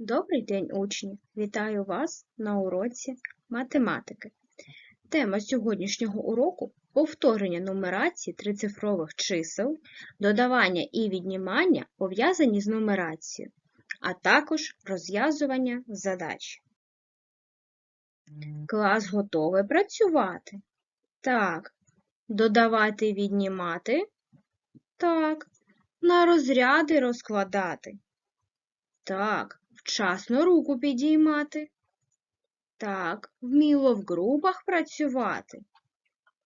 Добрий день, учні! Вітаю вас на уроці математики. Тема сьогоднішнього уроку повторення нумерації трицифрових чисел, додавання і віднімання пов'язані з нумерацією, а також розв'язування задач. Клас готовий працювати? Так. Додавати і віднімати? Так. На розряди розкладати? Так. Вчасно руку підіймати? Так. Вміло в групах працювати?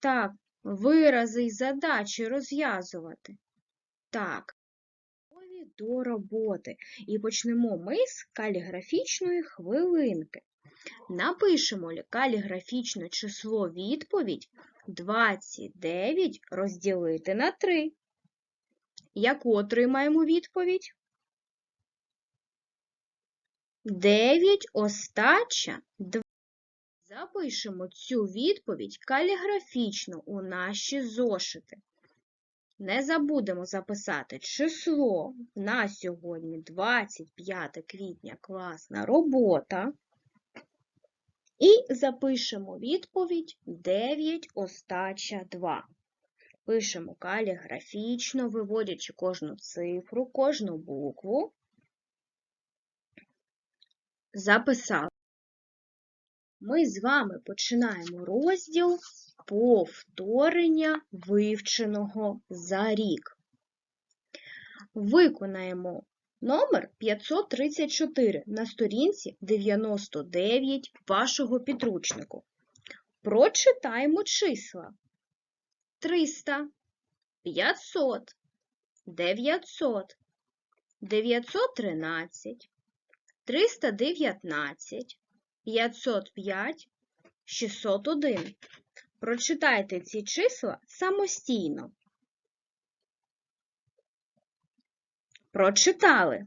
Так. Вирази й задачі розв'язувати? Так. Готові до роботи. І почнемо ми з каліграфічної хвилинки. Напишемо каліграфічне число відповідь 29 розділити на 3. Яку отримаємо відповідь? 9 остача 2. Запишемо цю відповідь каліграфічно у наші зошити. Не забудемо записати число на сьогодні 25 квітня класна робота. І запишемо відповідь 9 остача 2. Пишемо каліграфічно, виводячи кожну цифру, кожну букву. Записали. Ми з вами починаємо розділ повторення вивченого за рік. Виконаємо номер 534 на сторінці 99 вашого підручнику. Прочитаємо числа 300, 500, 900, 913, 319, 505, 601. Прочитайте ці числа самостійно. Прочитали.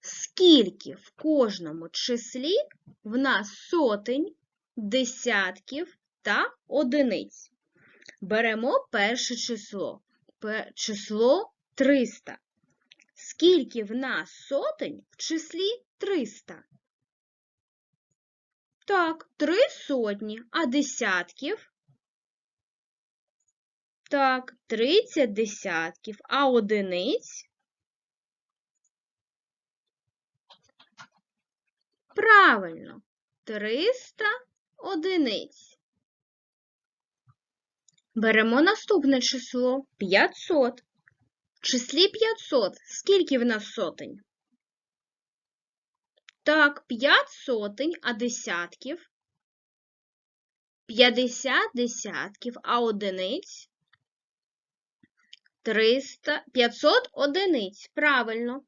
Скільки в кожному числі в нас сотень, десятків та одиниць? Беремо перше число. Число 300. Скільки в нас сотень в числі 300? Так, три сотні, а десятків? Так, 30 десятків, а одиниць? Правильно, 300 одиниць. Беремо наступне число 500. Числі 500 скільки в нас сотень? Так, 5 сотень, а десятків? 50 десятків, а одиниць? 300, 500 одиниць. Правильно.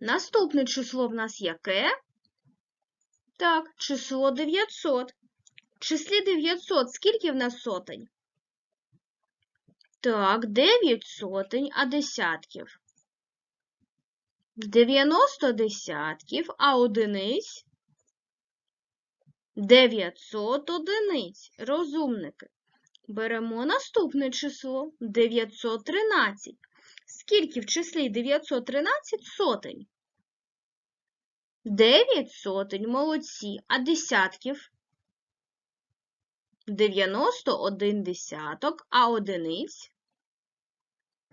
Наступне число в нас яке? Так, число 900. В числі 900 скільки в нас сотень? Так, 9 сотень, а десятків? 90 десятків, а одиниць? 900 одиниць. Розумники. Беремо наступне число 913. Скільки в числі 913 сотень? 9 сотень, молодці, а десятків? 91 десяток, а одиниць?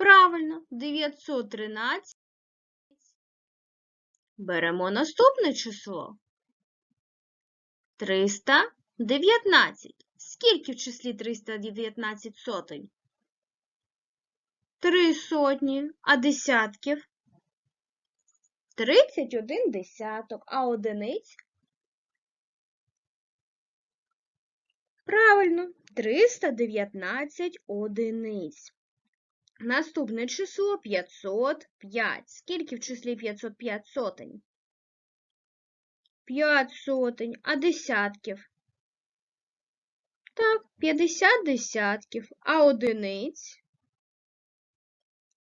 Правильно, 913. Беремо наступне число. 319. Скільки в числі 319 сотень? Три сотні, а десятків? 31 десяток, а одиниць? Правильно, 319 одиниць. Наступне число 505. Скільки в числі 505 сотень? 5 сотень, а десятків? Так, 50 десятків, а одиниць?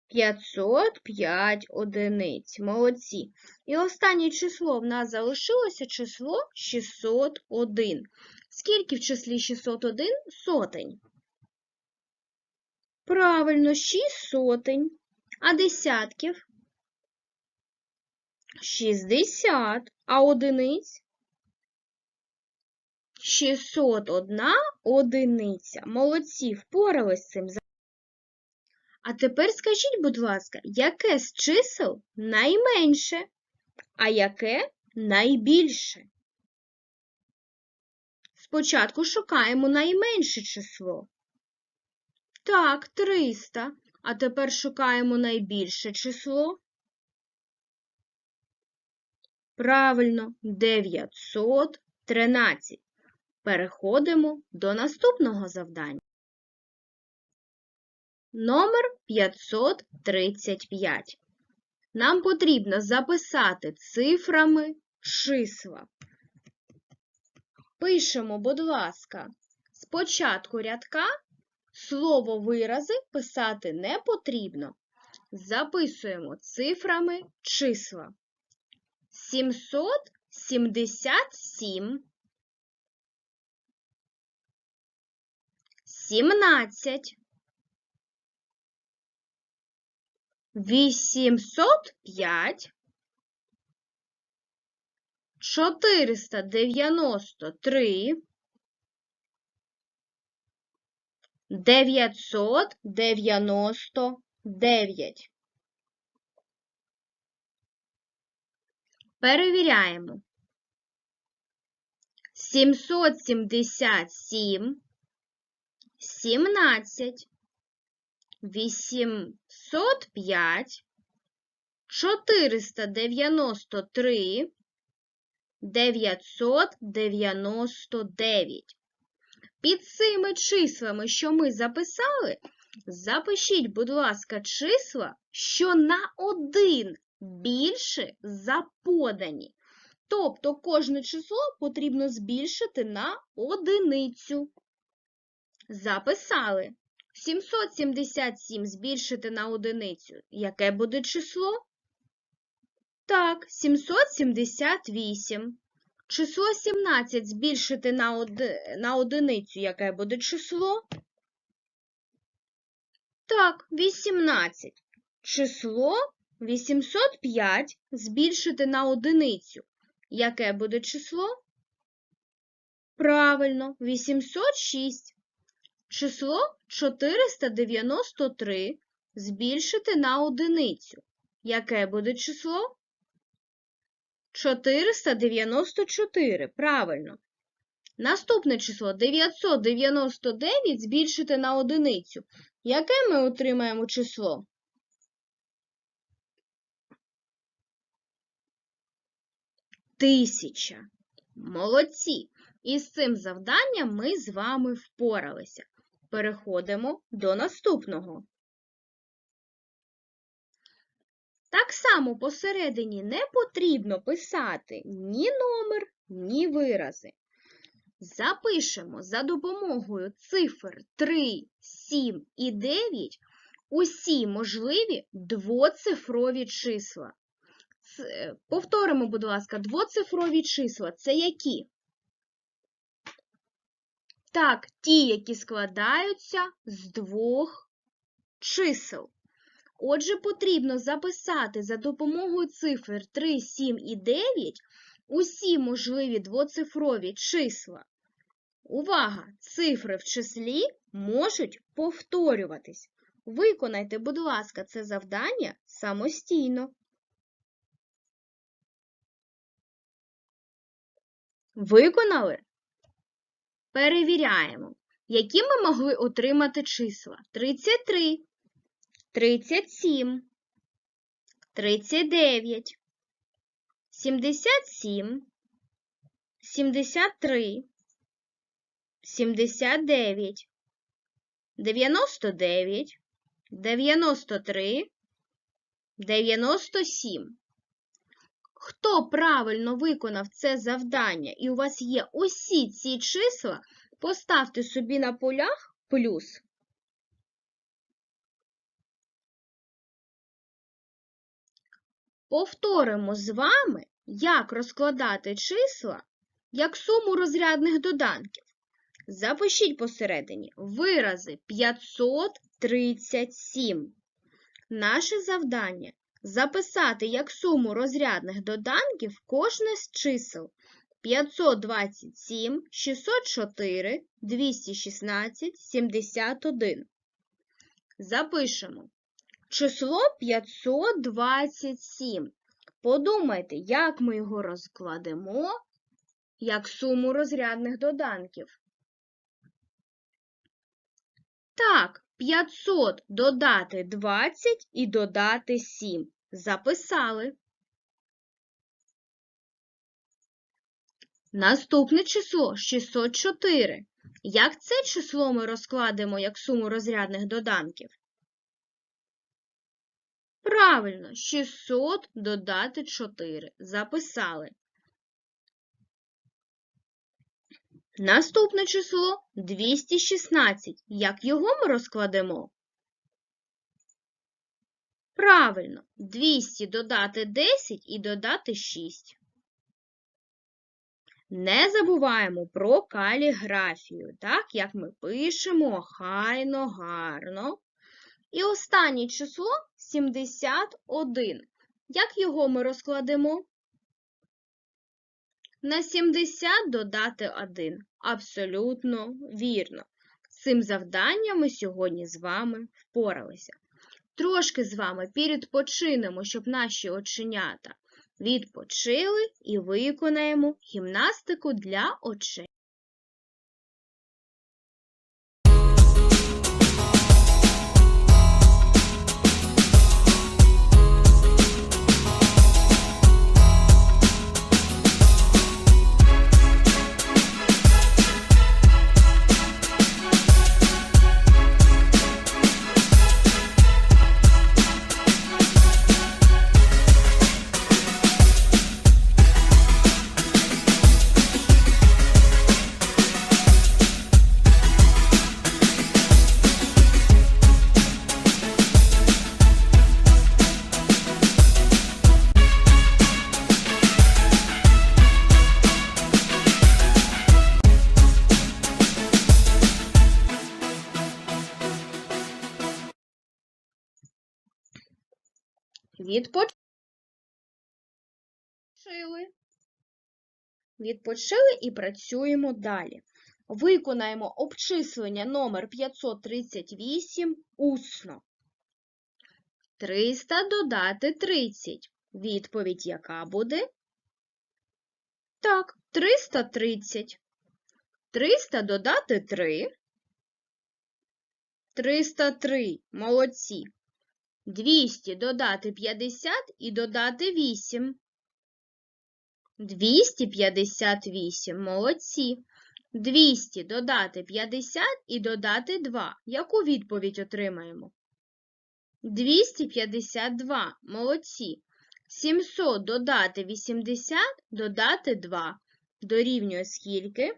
505 одиниць. Молодці. І останнє число в нас залишилося число 601. Скільки в числі 601 сотень? Правильно, 6 сотень. А десятків? 60, а одиниць? 601 одиниця. Молодці, впорались з цим. А тепер скажіть, будь ласка, яке з чисел найменше, а яке найбільше? Спочатку шукаємо найменше число. Так, 300. А тепер шукаємо найбільше число. Правильно, 913. Переходимо до наступного завдання. Номер 535. Нам потрібно записати цифрами числа. Пишемо, будь ласка, спочатку рядка слово вирази писати не потрібно. Записуємо цифрами числа. 777 17 805 493 999 Перевіряємо. 777 17 805 493 999. Під цими числами, що ми записали, запишіть, будь ласка, числа, що на один більше за подані. Тобто кожне число потрібно збільшити на одиницю. Записали. 777 збільшити на одиницю. Яке буде число? Так, 778. Число 17 збільшити на, оди... на одиницю. Яке буде число? Так, 18. Число 805 збільшити на одиницю. Яке буде число? Правильно, 806. Число 493 збільшити на одиницю. Яке буде число? 494. Правильно. Наступне число 999 збільшити на одиницю. Яке ми отримаємо число? Тисяча. Молодці! І з цим завданням ми з вами впоралися. Переходимо до наступного. Так само посередині не потрібно писати ні номер, ні вирази. Запишемо за допомогою цифр 3, 7 і 9 усі можливі двоцифрові числа. Це- Повторимо, будь ласка, двоцифрові числа це які? Так, ті, які складаються з двох чисел. Отже, потрібно записати за допомогою цифр 3, 7 і 9 усі можливі двоцифрові числа. Увага! Цифри в числі можуть повторюватись. Виконайте, будь ласка, це завдання самостійно. Виконали? Перевіряємо, які ми могли отримати числа. 33, 37, 39, 77, 73, 79, 99, 93, 97. Хто правильно виконав це завдання? І у вас є усі ці числа, поставте собі на полях плюс. Повторимо з вами, як розкладати числа як суму розрядних доданків. Запишіть посередині вирази 537. Наше завдання записати як суму розрядних доданків кожне з чисел 527, 604, 216, 71. Запишемо. Число 527. Подумайте, як ми його розкладемо як суму розрядних доданків. Так, 500 додати 20 і додати 7. Записали. Наступне число 604. Як це число ми розкладемо як суму розрядних доданків? Правильно, 600 додати 4. Записали. Наступне число 216. Як його ми розкладемо? Правильно, 200 додати 10 і додати 6. Не забуваємо про каліграфію, так, як ми пишемо хайно, гарно. І останнє число 71. Як його ми розкладемо? На 70 додати 1. Абсолютно вірно. Цим завданням ми сьогодні з вами впоралися. Трошки з вами передпочинемо, щоб наші оченята відпочили і виконаємо гімнастику для очей. Відпочили. Відпочили і працюємо далі. Виконаємо обчислення номер 538 усно. 300 додати 30. Відповідь яка буде? Так, 330. 300 додати 3. 303. Молодці. 200 додати 50 і додати 8. 258. Молодці. 200 додати 50 і додати 2. Яку відповідь отримаємо? 252. Молодці. 700 додати 80, додати 2. Дорівнює скільки?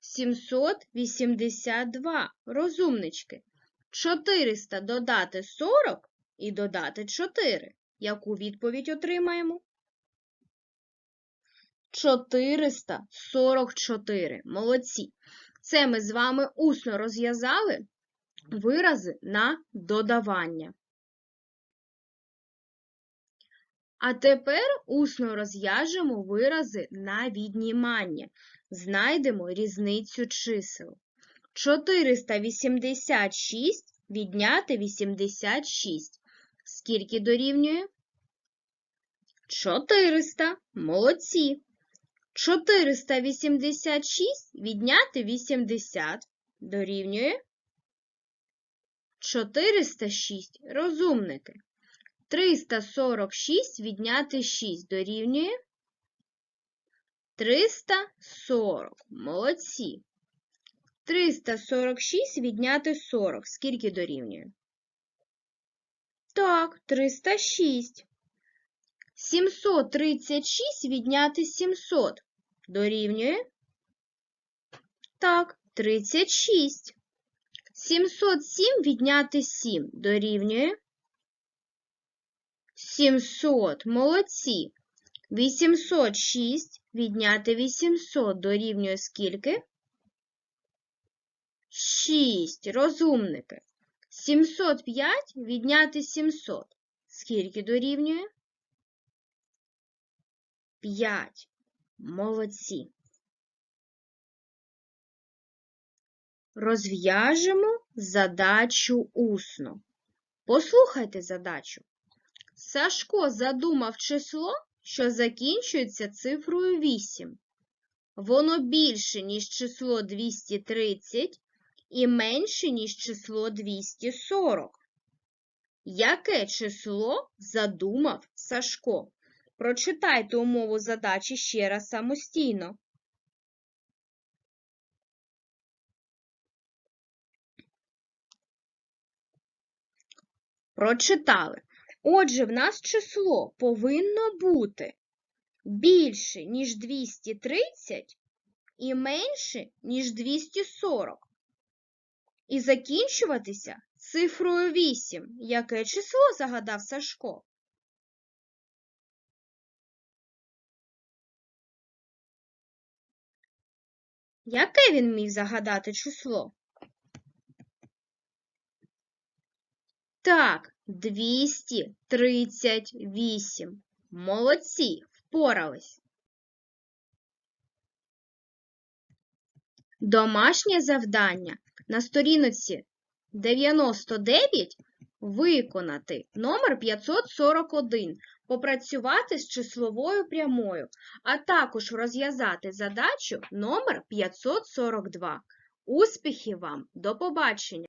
782. Розумнички. 400 додати 40 і додати 4. Яку відповідь отримаємо? 444. Молодці. Це ми з вами усно розв'язали вирази на додавання. А тепер усно розв'яжемо вирази на віднімання. Знайдемо різницю чисел. 486 відняти 86. Скільки дорівнює? 400. Молодці. 486 відняти 80 дорівнює 406. Розумники. 346 відняти 6 дорівнює 340. Молодці. 346 відняти 40. Скільки дорівнює? Так, 306. 736 відняти 700 дорівнює? Так, 36. 707 відняти 7 дорівнює? 700. Молодці. 806 відняти 800 дорівнює скільки? 6. Розумники. 705 відняти 700. Скільки дорівнює? 5. Молодці. Розв'яжемо задачу усно. Послухайте задачу. Сашко задумав число, що закінчується цифрою 8. Воно більше, ніж число 230 і менше, ніж число 240. Яке число задумав Сашко? Прочитайте умову задачі ще раз самостійно. Прочитали. Отже, в нас число повинно бути більше, ніж 230 і менше, ніж 240. І закінчуватися цифрою 8. Яке число загадав Сашко? Яке він міг загадати число? Так, 238. Молодці, впорались. Домашнє завдання на сторінці 99 виконати номер 541, попрацювати з числовою прямою, а також розв'язати задачу номер 542. Успіхів вам! До побачення!